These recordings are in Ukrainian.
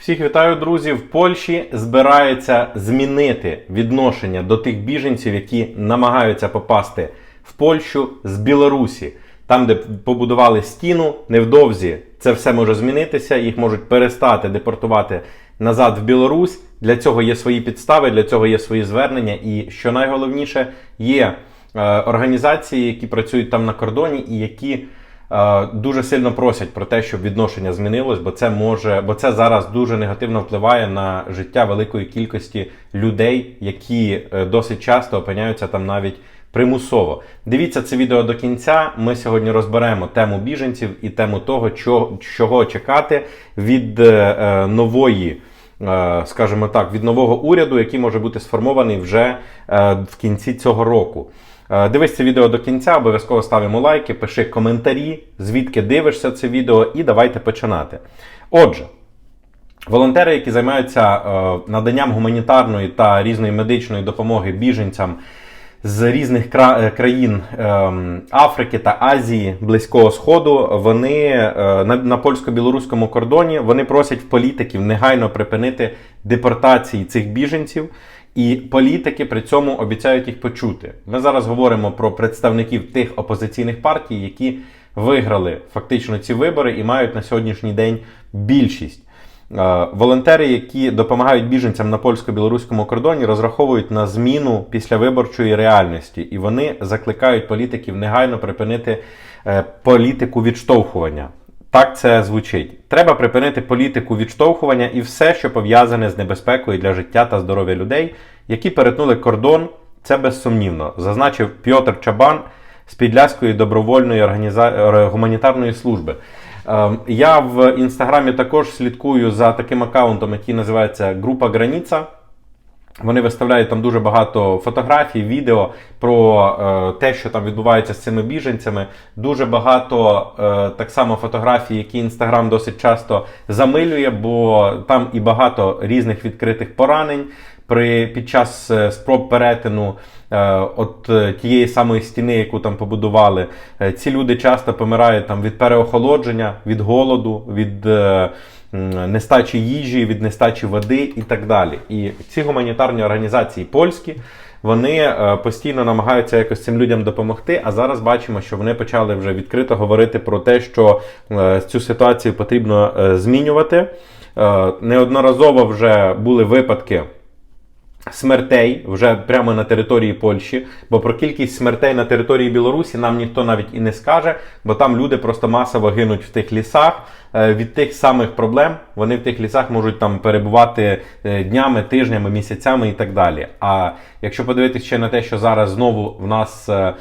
Всіх вітаю, друзі! В Польщі збирається змінити відношення до тих біженців, які намагаються попасти в Польщу з Білорусі. Там, де побудували стіну, невдовзі це все може змінитися. Їх можуть перестати депортувати назад в Білорусь. Для цього є свої підстави, для цього є свої звернення. І що найголовніше, є е, організації, які працюють там на кордоні, і які дуже сильно просять про те, щоб відношення змінилось, бо це може, бо це зараз дуже негативно впливає на життя великої кількості людей, які е, досить часто опиняються там навіть примусово. Дивіться це відео до кінця. Ми сьогодні розберемо тему біженців і тему того, чого, чого чекати від е, е, нової. е, Скажімо так, від нового уряду, який може бути сформований вже е, в кінці цього року. Е, Дивись це відео до кінця, обов'язково ставимо лайки, пиши коментарі, звідки дивишся це відео, і давайте починати. Отже, волонтери, які займаються е, наданням гуманітарної та різної медичної допомоги біженцям з різних е, країн ем, Африки та Азії, Близького Сходу, вони на польсько-білоруському кордоні вони просять в політиків негайно припинити депортації цих біженців. І політики при цьому обіцяють їх почути. Ми зараз говоримо про представників тих опозиційних партій, які виграли фактично ці вибори і мають на сьогоднішній день більшість. Е, Волонтери, які допомагають біженцям на польсько-білоруському кордоні, розраховують на зміну післявиборчої реальності, і вони закликають політиків негайно припинити е, політику відштовхування. Так це звучить. Треба припинити політику відштовхування і все, що пов'язане з небезпекою для життя та здоров'я людей, які перетнули кордон. Це безсумнівно, зазначив Пьотр Чабан з Підляської добровольної організа... е, гуманітарної служби. Ем, Я в інстаграмі також слідкую за таким аккаунтом, який називається Група Граніца. Вони виставляють там дуже багато фотографій, відео про е, те, що там відбувається з цими біженцями. Дуже багато е, так само фотографій, які інстаграм досить часто замилює, бо там і багато різних відкритих поранень при під час е, спроб перетину е, от е, тієї самої стіни, яку там побудували. Е, ці люди часто помирають там від переохолодження, від голоду, від. Нестачі їжі, від нестачі води і так далі. І ці гуманітарні організації польські. Вони е, постійно намагаються якось цим людям допомогти. А зараз бачимо, що вони почали вже відкрито говорити про те, що е, цю ситуацію потрібно е, змінювати. Неодноразово вже були випадки смертей вже прямо на території Польщі. Бо про кількість смертей на території Білорусі нам ніхто навіть і не скаже, бо там люди просто масово гинуть в тих лісах. Е, Від тих самих проблем вони в тих лісах можуть там перебувати е, днями, тижнями, місяцями і так далі. А якщо подивитися ще на те, що зараз знову в нас е,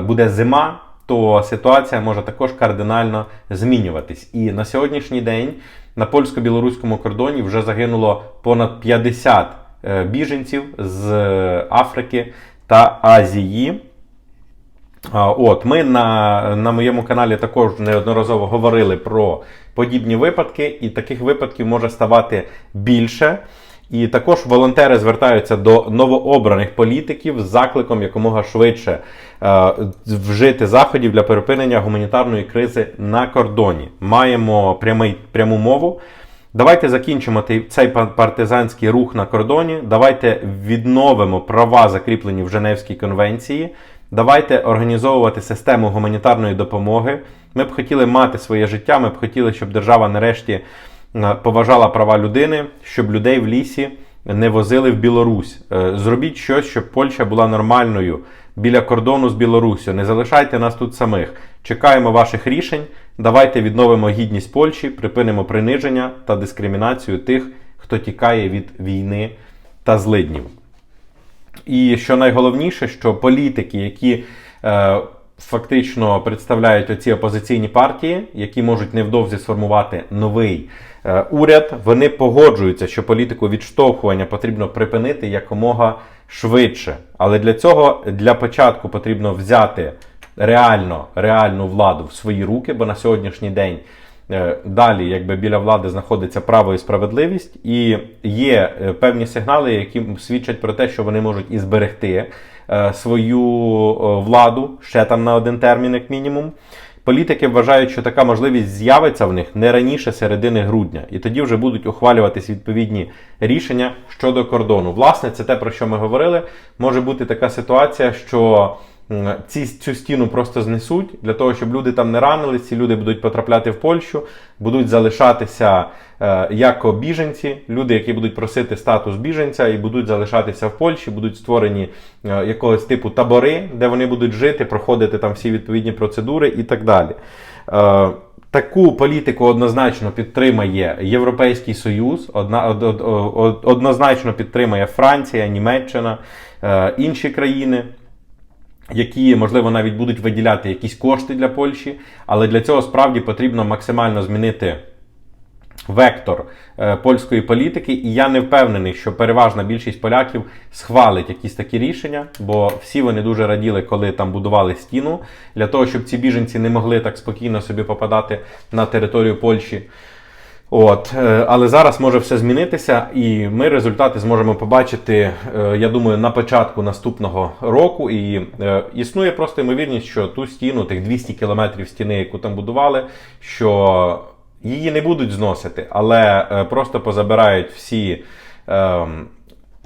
буде зима, то ситуація може також кардинально змінюватись. І на сьогоднішній день на польсько-білоруському кордоні вже загинуло понад 50 е, біженців з е, Африки та Азії. От, ми на, на моєму каналі також неодноразово говорили про подібні випадки, і таких випадків може ставати більше. І також волонтери звертаються до новообраних політиків з закликом якомога швидше е, вжити заходів для припинення гуманітарної кризи на кордоні. Маємо прямий, пряму мову. Давайте закінчимо цей пар- партизанський рух на кордоні. Давайте відновимо права, закріплені в Женевській конвенції. Давайте організовувати систему гуманітарної допомоги. Ми б хотіли мати своє життя. Ми б хотіли, щоб держава нарешті е, поважала права людини, щоб людей в лісі не возили в Білорусь. Е, Зробіть щось, щоб Польща була нормальною біля кордону з Білоруссю. Не залишайте нас тут самих. Чекаємо ваших рішень. Давайте відновимо гідність Польщі, припинимо приниження та дискримінацію тих, хто тікає від війни та злиднів. І що найголовніше, що політики, які е, фактично представляють оці опозиційні партії, які можуть невдовзі сформувати новий е, уряд, вони погоджуються, що політику відштовхування потрібно припинити якомога швидше. Але для цього для початку потрібно взяти реально, реальну владу в свої руки, бо на сьогоднішній день. Е, Далі, якби біля влади знаходиться право і справедливість, і є е, певні сигнали, які свідчать про те, що вони можуть і зберегти е, свою владу ще там на один термін, як мінімум. Політики вважають, що така можливість з'явиться в них не раніше середини грудня, і тоді вже будуть ухвалюватись відповідні рішення щодо кордону. Власне, це те, про що ми говорили. Може бути така ситуація, що ці, цю стіну просто знесуть для того, щоб люди там не ранились, ці люди будуть потрапляти в Польщу, будуть залишатися е, як біженці, люди, які будуть просити статус біженця і будуть залишатися в Польщі, будуть створені е, якогось типу табори, де вони будуть жити, проходити там всі відповідні процедури і так далі. Е, Таку політику однозначно підтримає Європейський Союз, одна, од, од, од, однозначно підтримає Франція, Німеччина, е, інші країни які, можливо, навіть будуть виділяти якісь кошти для Польщі, але для цього справді потрібно максимально змінити вектор е, польської політики. І я не впевнений, що переважна більшість поляків схвалить якісь такі рішення, бо всі вони дуже раділи, коли там будували стіну, для того, щоб ці біженці не могли так спокійно собі попадати на територію Польщі. От, е, але зараз може все змінитися, і ми результати зможемо побачити, е, я думаю, на початку наступного року. І е, існує просто ймовірність, що ту стіну, тих 200 кілометрів стіни, яку там будували, що її не будуть зносити, але просто позабирають всі. Е,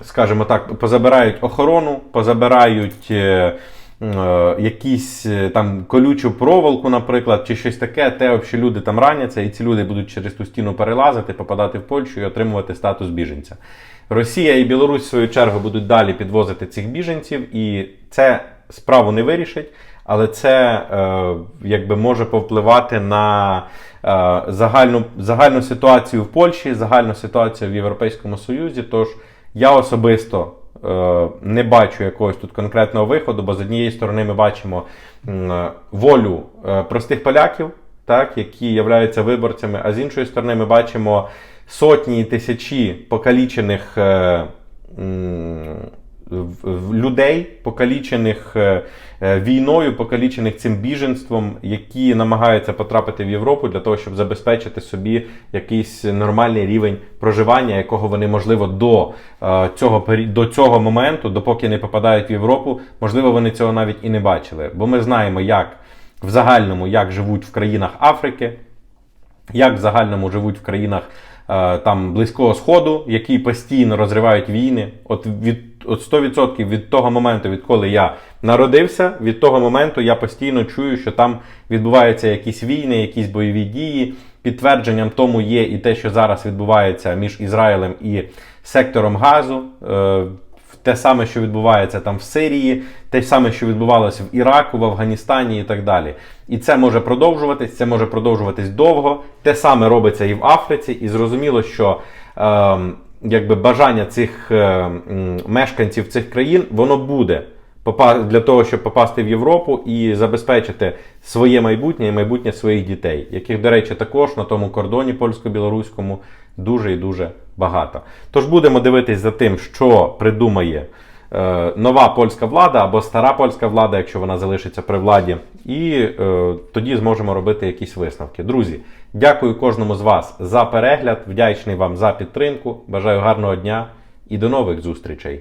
скажімо так, позабирають охорону, позабирають якісь е, там колючу проволоку, наприклад, чи щось таке, те, що люди там раняться, і ці люди будуть через ту стіну перелазити, попадати в Польщу і отримувати статус біженця. Росія і Білорусь, в свою чергу, будуть далі підвозити цих біженців, і це справу не вирішить. Але це е, якби може повпливати на е, загальну, загальну ситуацію в Польщі, загальну ситуацію в Європейському Союзі. Тож я особисто е, не бачу якогось тут конкретного виходу, бо з однієї сторони ми бачимо е, волю е, простих поляків, так, які являються виборцями, а з іншої сторони ми бачимо сотні і тисячі покалічених. Людей, покалічених е, е, війною, покалічених цим біженством, які намагаються потрапити в Європу для того, щоб забезпечити собі якийсь нормальний рівень проживання, якого вони, можливо, до е, цього до цього моменту, допоки не попадають в Європу, можливо, вони цього навіть і не бачили. Бо ми знаємо, як в загальному як живуть в країнах Африки, як в загальному живуть в країнах там Близького Сходу, які постійно розривають війни. От від от 100% від того моменту, відколи я народився, від того моменту я постійно чую, що там відбуваються якісь війни, якісь бойові дії. Підтвердженням тому є і те, що зараз відбувається між Ізраїлем і сектором Газу. Те саме, що відбувається там в Сирії, те саме, що відбувалося в Іраку, в Афганістані і так далі. І це може продовжуватись, це може продовжуватись довго. Те саме робиться і в Африці, і зрозуміло, що е, якби бажання цих е, мешканців цих країн воно буде для того, щоб попасти в Європу і забезпечити своє майбутнє і майбутнє своїх дітей, яких, до речі, також на тому кордоні польсько-білоруському дуже і дуже багато. Тож будемо дивитись за тим, що придумає е, нова польська влада або стара польська влада, якщо вона залишиться при владі, і е, тоді зможемо робити якісь висновки. Друзі, дякую кожному з вас за перегляд, вдячний вам за підтримку. Бажаю гарного дня і до нових зустрічей.